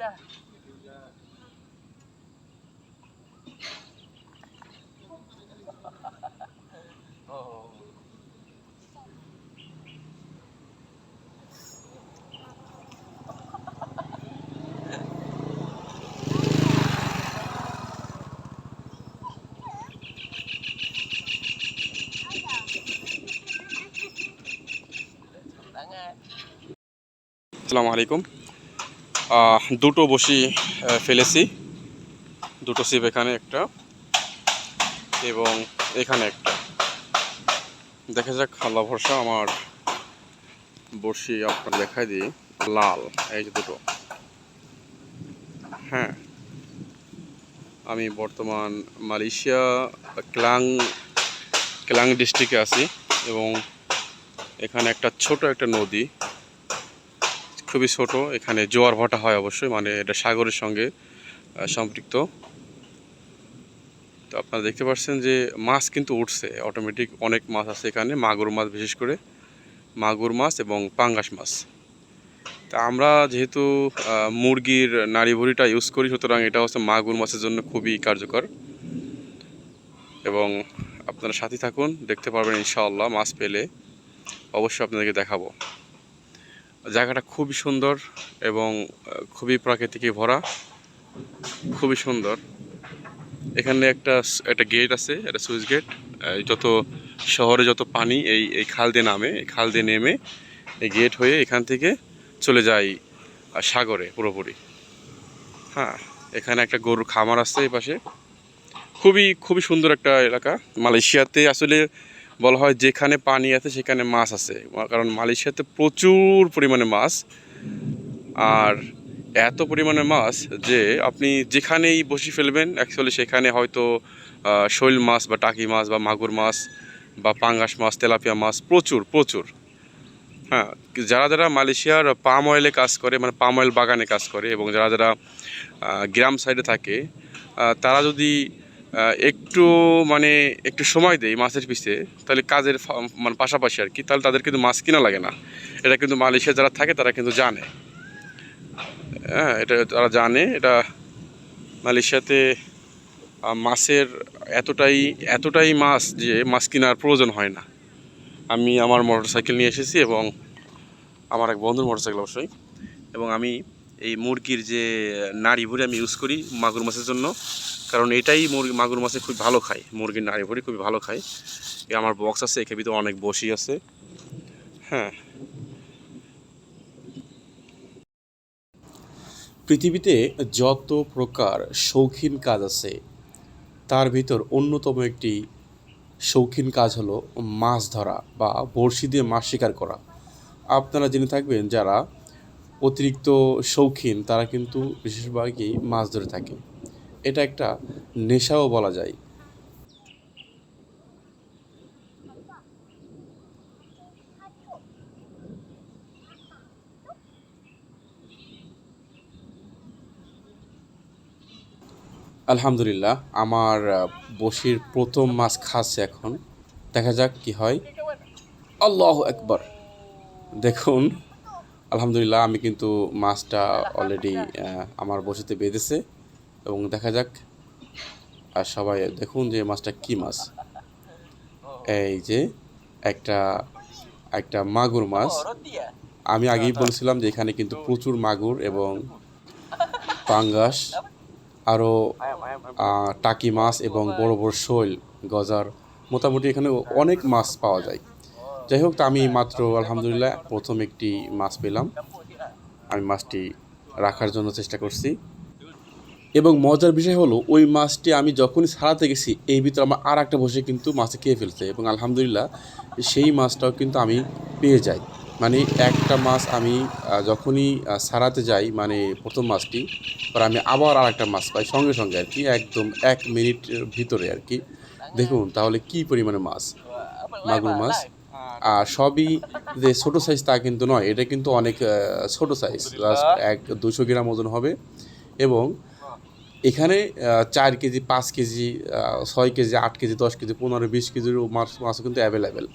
আসসালামু আলাইকুম আহ, দুটো বসি ফেলেছি। দুটো সিপ এখানে একটা এবং এখানে একটা। দেখা যাক, আল্লাহ ভরসা, আমার বসি আপনার দেখাই দিই। লাল, এই যে দুটো। হ্যাঁ আমি বর্তমান মালয়েশিয়া, ক্লাং ক্লাং ডিস্ট্রিক্টে আছি এবং এখানে একটা ছোট একটা নদী। খুবই ছোট, এখানে জোয়ার ভাটা হয় অবশ্যই মানে এটা সাগরের সঙ্গে সম্পৃক্ত। তো আপনারা দেখতে পাচ্ছেন যে মাছ কিন্তু উঠছে অটোমেটিক অনেক মাছ আছে এখানে, মাগুর মাছ বিশেষ করে, মাগুর মাছ এবং পাঙ্গাস মাছ। তা আমরা যেহেতু মুরগির নাড়ি ভুড়িটা ইউজ করি, সুতরাং এটা হচ্ছে মাগুর মাছের জন্য খুবই কার্যকর। এবং আপনারা সাথে থাকুন, দেখতে পারবেন ইনশাআল্লাহ মাছ পেলে, অবশ্যই আপনাদেরকে দেখাবো। জায়গাটা খুবই সুন্দর এবং খুবই প্রাকৃতিকে ভরা, খুবই সুন্দর। এখানে একটা একটা গেট আছে, একটা সুইচ গেট যত শহরে যত পানি, এই এই খাল দিয়ে নামে, এই খাল দিয়ে নেমে এই গেট হয়ে এখান থেকে চলে যায় সাগরে পুরোপুরি। হ্যাঁ এখানে একটা গরুর খামার আছে এই পাশে। খুবই খুবই সুন্দর একটা এলাকা। মালয়েশিয়াতে আসলে বলা হয় যেখানে পানি আছে সেখানে মাছ আছে। কারণ মালয়েশিয়াতে প্রচুর পরিমাণে মাছ। আর এত পরিমাণে মাছ যে আপনি যেখানেই বসে ফেলবেন অ্যাকচুয়ালি সেখানে হয়তো শৈল মাছ বা টাকি মাছ বা মাগুর মাছ বা পাঙ্গাস মাছ, তেলাপিয়া মাছ প্রচুর প্রচুর। হ্যাঁ যারা যারা মালয়েশিয়ার পাম অয়েলে কাজ করে মানে পাম অয়েল বাগানে কাজ করে এবং যারা যারা গ্রাম সাইডে থাকে তারা যদি একটু মানে একটু সময় দেয় মাছের পিছে, তাহলে কাজের মানে পাশাপাশি আর কি, তাহলে তাদের কিন্তু মাছ কিনা লাগে না। এটা কিন্তু মালয়েশিয়া যারা থাকে তারা কিন্তু জানে। হ্যাঁ এটা তারা জানে, এটা মালয়েশিয়াতে মাছের এতটাই এতটাই মাছ যে মাছ কেনার প্রয়োজন হয় না। আমি আমার মোটরসাইকেল নিয়ে এসেছি এবং আমার এক বন্ধুর মোটরসাইকেল অবশ্যই, এবং আমি এই মুরগির যে নাড়ি ভুড়ি আমি ইউজ করি মাগুর মাছের জন্য। কারণ এটাই মুরগি মাগুর মাছে খুব ভালো খায়। মুরগির নাড়ি ভুড়ি খুবই ভালো খায়। এ আমার বক্স আছে এখানে ভিতরে অনেক বসি আছে। হ্যাঁ। পৃথিবীতে যত প্রকার শৌখিন কাজ আছে, তার ভিতর অন্যতম একটি শৌখিন কাজ হলো মাছ ধরা বা বড়শি দিয়ে মাছ শিকার করা। আপনারা জেনে থাকবেন, যারা অতিরিক্ত শৌখিন, তারা কিন্তু বেশিরভাগই মাছ ধরে থাকে। এটা একটা নেশাও বলা যায়। আলহামদুলিল্লাহ, আমার বসির প্রথম মাছ খাচ্ছে এখন। দেখা যাক কি হয়। আল্লাহ একবার দেখুন, আলহামদুলিল্লাহ আমি কিন্তু মাছটা অলরেডি আমার বসিতে বেঁধেছে। এবং দেখা যাক। আর সবাই দেখুন যে মাছটা কি মাছ। এই যে একটা একটা মাগুর মাছ। আমি আগেই বলছিলাম যে এখানে কিন্তু প্রচুর মাগুর এবং পাঙ্গাস আরও টাকি মাছ এবং বড় বড় শৈল, গজার, মোটামুটি এখানে অনেক মাছ পাওয়া যায়। যাই হোক আমি মাত্র, আলহামদুলিল্লাহ, প্রথম একটি মাছ পেলাম। আমি মাছটি রাখার জন্য চেষ্টা করছি। এবং মজার বিষয় হলো, ওই মাছটি আমি যখনই ছাড়াতে গেছি এই ভিতরে আমার আর একটা বসে কিন্তু মাছে খেয়ে ফেলছে এবং আলহামদুলিল্লাহ সেই মাছটাও কিন্তু আমি পেয়ে যাই। মানে একটা মাছ আমি যখনই ছাড়াতে যাই মানে প্রথম মাছটি, পর আমি আবার আর একটা মাছ পাই সঙ্গে সঙ্গে আর কি, একদম এক মিনিটের ভিতরে আর কি। দেখুন তাহলে কি পরিমাণে মাছ? মাগুর মাছ। আর সবই যে ছোট সাইজ তা কিন্তু নয়, এটা কিন্তু অনেক ছোট সাইজ জাস্ট এক দুশো গ্রাম ওজন হবে। এবং এখানে চার কেজি, পাঁচ কেজি ছয় কেজি, আট কেজি, দশ কেজি, পনেরো, বিশ কেজির মাছ মাছও কিন্তু অ্যাভেলেবেল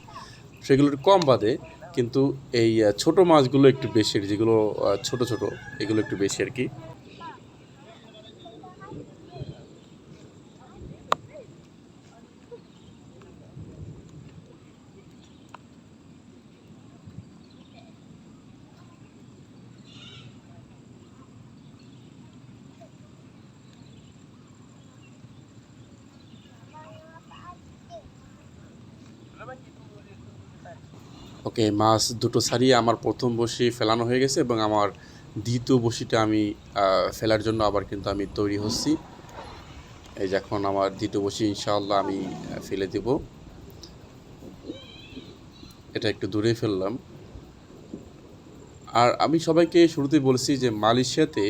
সেগুলো একটু কম বাদে কিন্তু এই ছোট মাছগুলো একটু বেশি যেগুলো ছোট ছোট, এগুলো একটু বেশি আর কি। ওকে মাছ দুটো ছাড়িয়ে আমার প্রথম বসি ফেলানো হয়ে গেছে এবং আমার দ্বিতীয় বসিটা আমি ফেলার জন্য আবার কিন্তু আমি তৈরি হচ্ছি। এই যখন আমার দ্বিতীয় বসি ইনশাআল্লাহ আমি ফেলে দেব। এটা একটু দূরে ফেললাম। আর আমি সবাইকে শুরুতেই বলেছি যে মালয়েশিয়াতে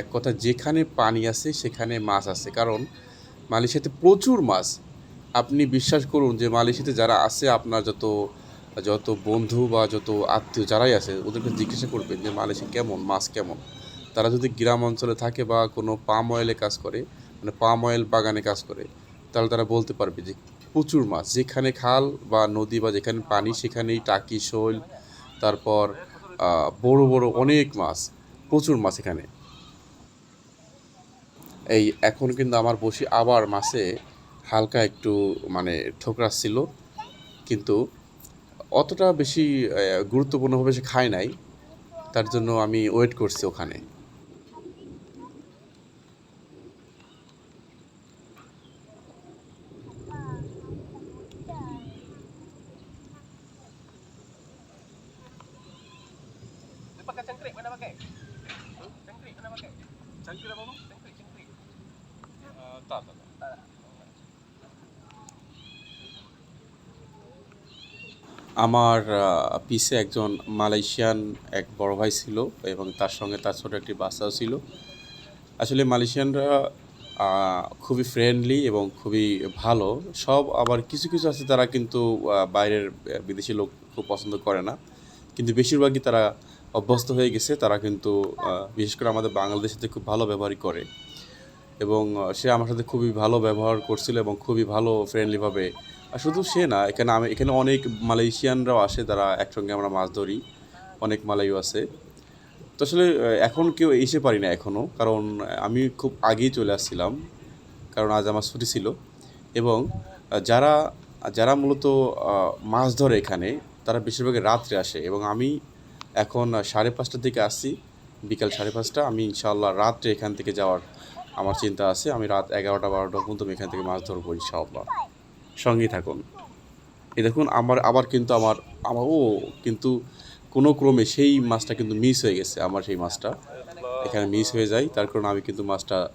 এক কথা যেখানে পানি আছে সেখানে মাছ আছে। কারণ মালয়েশিয়াতে প্রচুর মাছ। আপনি বিশ্বাস করুন যে মালয়েশিয়াতে যারা আছে, আপনার যত যত বন্ধু বা যত আত্মীয় যারাই আছে, ওদেরকে জিজ্ঞাসা করবেন যে মালয়েশিয়া কেমন, মাছ কেমন? তারা যদি গ্রাম অঞ্চলে থাকে বা কোনো পাম অয়েলে কাজ করে মানে পাম অয়েল বাগানে কাজ করে, তাহলে তারা বলতে পারবে যে প্রচুর মাছ। যেখানে খাল বা নদী বা যেখানে পানি, সেখানেই টাকি, শৈল, তারপর বড় বড় অনেক মাছ, প্রচুর মাছ এখানে। এই এখন কিন্তু আমার বসি আবার মাছে হালকা একটু মানে ঠোকরাচ্ছিল কিন্তু অতটা বেশি গুরুত্বপূর্ণভাবে সে খায় নাই। তার জন্য আমি ওয়েট করছি ওখানে। আমার পিছে একজন মালয়েশিয়ান এক বড় ভাই ছিল এবং তার সঙ্গে তার ছোট একটি বাচ্চাও ছিল। আসলে মালয়েশিয়ানরা খুবই ফ্রেন্ডলি এবং খুবই ভালো। সব আবার কিছু কিছু আছে তারা কিন্তু বাইরের বিদেশি লোক খুব পছন্দ করে না। কিন্তু বেশিরভাগই তারা অভ্যস্ত হয়ে গেছে। তারা কিন্তু বিশেষ করে আমাদের বাংলাদেশের সাথে খুব ভালো ব্যবহারই করে। এবং সে আমার সাথে খুবই ভালো ব্যবহার করছিল এবং খুবই ভালো ফ্রেন্ডলিভাবে আর শুধু সে না, এখানে আমি, এখানে অনেক মালয়েশিয়ানরাও আসে তারা একসঙ্গে আমরা মাছ ধরি, অনেক মালাইও আছে। তো আসলে এখন কেউ এসে পারি না এখনও কারণ আমি খুব আগেই চলে আসছিলাম, কারণ আজ আমার ছুটি ছিল। এবং যারা যারা মূলত মাছ ধরে এখানে, তারা বেশিরভাগই রাত্রে আসে। এবং আমি এখন সাড়ে পাঁচটার দিকে আসছি, বিকাল সাড়ে পাঁচটা, আমি ইনশাআল্লাহ রাত্রে এখান থেকে যাওয়ার আমার চিন্তা আছে। আমি রাত এগারোটা বারোটা পর্যন্ত আমি এখান থেকে মাছ ধরবো ইনশাআল্লাহ। সঙ্গেই থাকুন। এই দেখুন, আমার, আবার কিন্তু আমার আমার, ও, কিন্তু কোনো ক্রমে সেই মাছটা কিন্তু মিস হয়ে গেছে, আমার সেই মাছটা। এখানে মিস হয়ে যায়, তার কারণে আমি কিন্তু মাছটা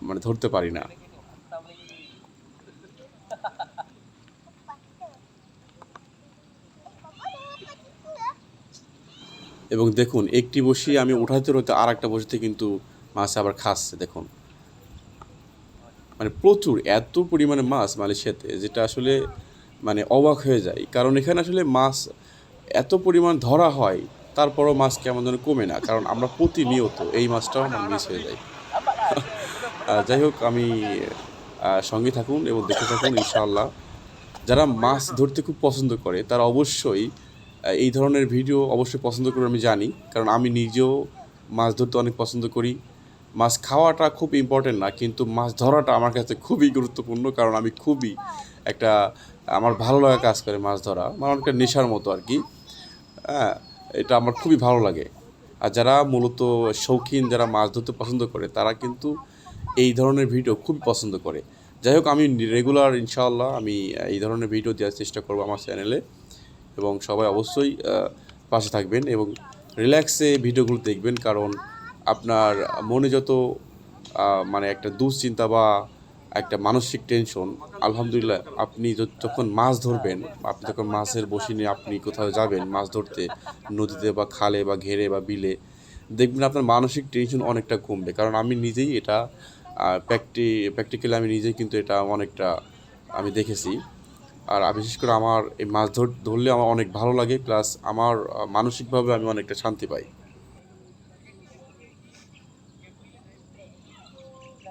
মানে ধরতে পারি না। এবং দেখুন, একটি বসি আমি উঠাতে রইতে আর একটা বসিতে কিন্তু মাছ আবার খাচ্ছে, দেখুন। মানে প্রচুর এত পরিমাণে মাছ মালয়েশিয়াতে যেটা আসলে মানে অবাক হয়ে যায়। কারণ এখানে আসলে মাছ এত পরিমাণ ধরা হয় তারপরও মাছ কেমন যেন কমে না। কারণ আমরা প্রতিনিয়ত এই মাছটাও আমার মিস হয়ে আহ, যাই হোক আমি সঙ্গে থাকুন এবং দেখে থাকুন ইনশাআল্লাহ। যারা মাছ ধরতে খুব পছন্দ করে তারা অবশ্যই এই ধরনের ভিডিও অবশ্যই পছন্দ করে আমি জানি। কারণ আমি নিজেও মাছ ধরতে অনেক পছন্দ করি। মাছ খাওয়াটা খুব ইম্পর্টেন্ট না, কিন্তু মাছ ধরাটা আমার কাছে খুবই গুরুত্বপূর্ণ, কারণ আমি খুবই একটা, আমার ভালো লাগা কাজ করে মাছ ধরা মানে অনেকটা নেশার মতো আর কি। হ্যাঁ এটা আমার খুবই ভালো লাগে। আর যারা মূলত শৌখিন, যারা মাছ ধরতে পছন্দ করে, তারা কিন্তু এই ধরনের ভিডিও খুবই পছন্দ করে। যাই হোক, আমি রেগুলার ইনশাআল্লাহ আমি এই ধরনের ভিডিও দেওয়ার চেষ্টা করব আমার চ্যানেলে এবং সবাই অবশ্যই পাশে থাকবেন এবং রিল্যাক্সে ভিডিওগুলো দেখবেন, কারণ আপনার মনে যত মানে একটা দুশ্চিন্তা বা একটা মানসিক টেনশন আলহামদুলিল্লাহ আপনি যখন মাছ ধরবেন, আপনি যখন মাছের বসি নিয়ে আপনি কোথাও যাবেন মাছ ধরতে, নদীতে বা খালে বা ঘেরে বা বিলে, দেখবেন আপনার মানসিক টেনশন অনেকটা কমবে। কারণ আমি নিজেই এটা প্র্যাকটি প্র্যাকটিক্যালি আমি নিজেই কিন্তু এটা অনেকটা আমি দেখেছি। আর বিশেষ করে আমার এই মাছ ধর, ধরলে আমার অনেক ভালো লাগে প্লাস আমার মানসিকভাবে আমি অনেকটা শান্তি পাই।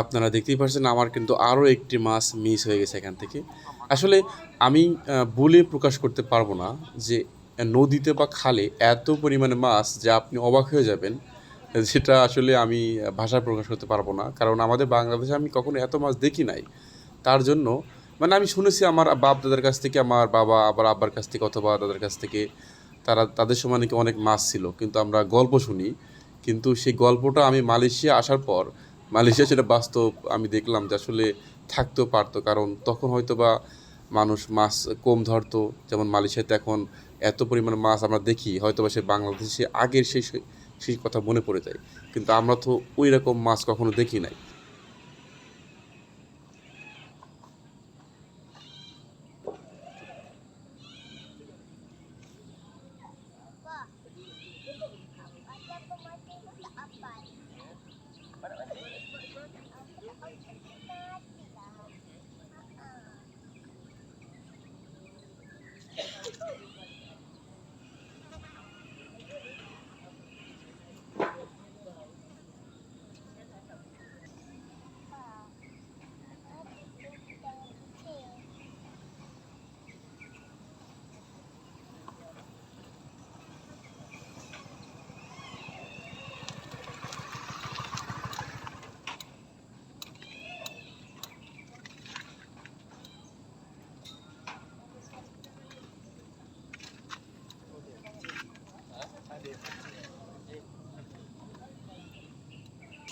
আপনারা দেখতেই পাচ্ছেন আমার কিন্তু আরও একটি মাছ মিস হয়ে গেছে এখান থেকে। আসলে আমি বলে প্রকাশ করতে পারব না যে, নদীতে বা খালে এত পরিমাণে মাছ যে আপনি অবাক হয়ে যাবেন, যেটা আসলে আমি ভাষায় প্রকাশ করতে পারব না। কারণ আমাদের বাংলাদেশে আমি কখনো এত মাছ দেখি নাই। তার জন্য মানে আমি শুনেছি আমার বাপ দাদার কাছ থেকে, আমার বাবা, আবার আব্বার কাছ থেকে অথবা দাদার কাছ থেকে তারা তাদের সময় নাকি অনেক মাছ ছিল, কিন্তু আমরা গল্প শুনি। কিন্তু সেই গল্পটা আমি মালয়েশিয়া আসার পর, মালয়েশিয়া সেটা বাস্তব আমি দেখলাম যে আসলে থাকতেও পারতো, কারণ তখন হয়তো বা মানুষ মাছ কম ধরতো। যেমন মালয়েশিয়াতে এখন এত পরিমাণ মাছ আমরা দেখি হয়তো বা সে বাংলাদেশে আগের সেই সেই কথা মনে পড়ে যায়। কিন্তু আমরা তো ওই রকম মাছ কখনো দেখি নাই।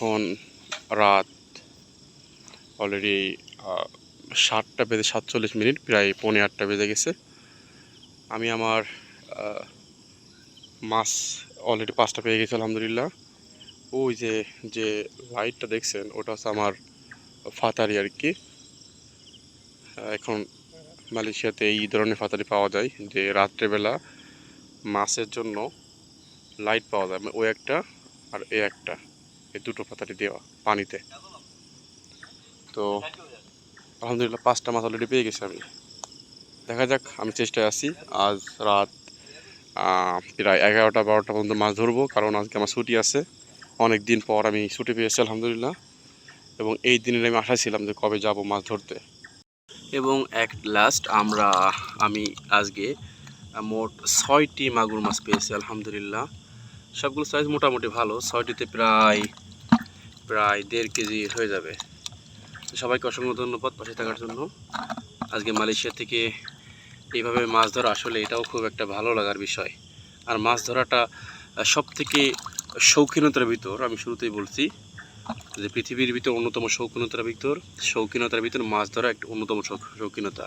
এখন রাত অলরেডি সাতটা বেজে সাতচল্লিশ মিনিট, প্রায় পৌনে আটটা বেজে গেছে। আমি আমার মাছ অলরেডি পাঁচটা পেয়ে গেছি, আলহামদুলিল্লাহ। ওই যে যে লাইটটা দেখছেন, ওটা হচ্ছে আমার ফাতারি আর কি। এখন মালয়েশিয়াতে এই ধরনের ফাতারি পাওয়া যায়, যে রাত্রেবেলা মাছের জন্য লাইট পাওয়া যায়, ওই একটা আর এ একটা। এই দুটো পাতাটি দেওয়া পানিতে। তো আলহামদুলিল্লাহ পাঁচটা মাছ অলরেডি পেয়ে গেছি আমি। দেখা যাক, আমি চেষ্টায় আছি। আজ রাত প্রায় এগারোটা, বারোটা পর্যন্ত মাছ ধরবো, কারণ আজকে আমার ছুটি আছে। অনেক দিন পর আমি ছুটি পেয়েছি, আলহামদুলিল্লাহ। এবং এই দিনের আমি আশায় ছিলাম যে কবে যাব মাছ ধরতে। এবং এক লাস্ট আমরা, আমি আজকে মোট ছয়টি মাগুর মাছ পেয়েছি, আলহামদুলিল্লাহ। সবগুলো সাইজ মোটামুটি ভালো, ছয়টিতে প্রায় প্রায় দেড় কেজি হয়ে যাবে। সবাইকে অসংখ্য ধন্যবাদ পাশে থাকার জন্য। আজকে মালয়েশিয়া থেকে এইভাবে মাছ ধরা আসলে এটাও খুব একটা ভালো লাগার বিষয়। আর মাছ ধরাটা সব থেকে শৌখিনতার ভিতর, আমি শুরুতেই বলছি যে পৃথিবীর ভিতর অন্যতম শৌখিনতার ভিতর শৌখিনতার ভিতর মাছ ধরা একটা অন্যতম শৌখিনতা।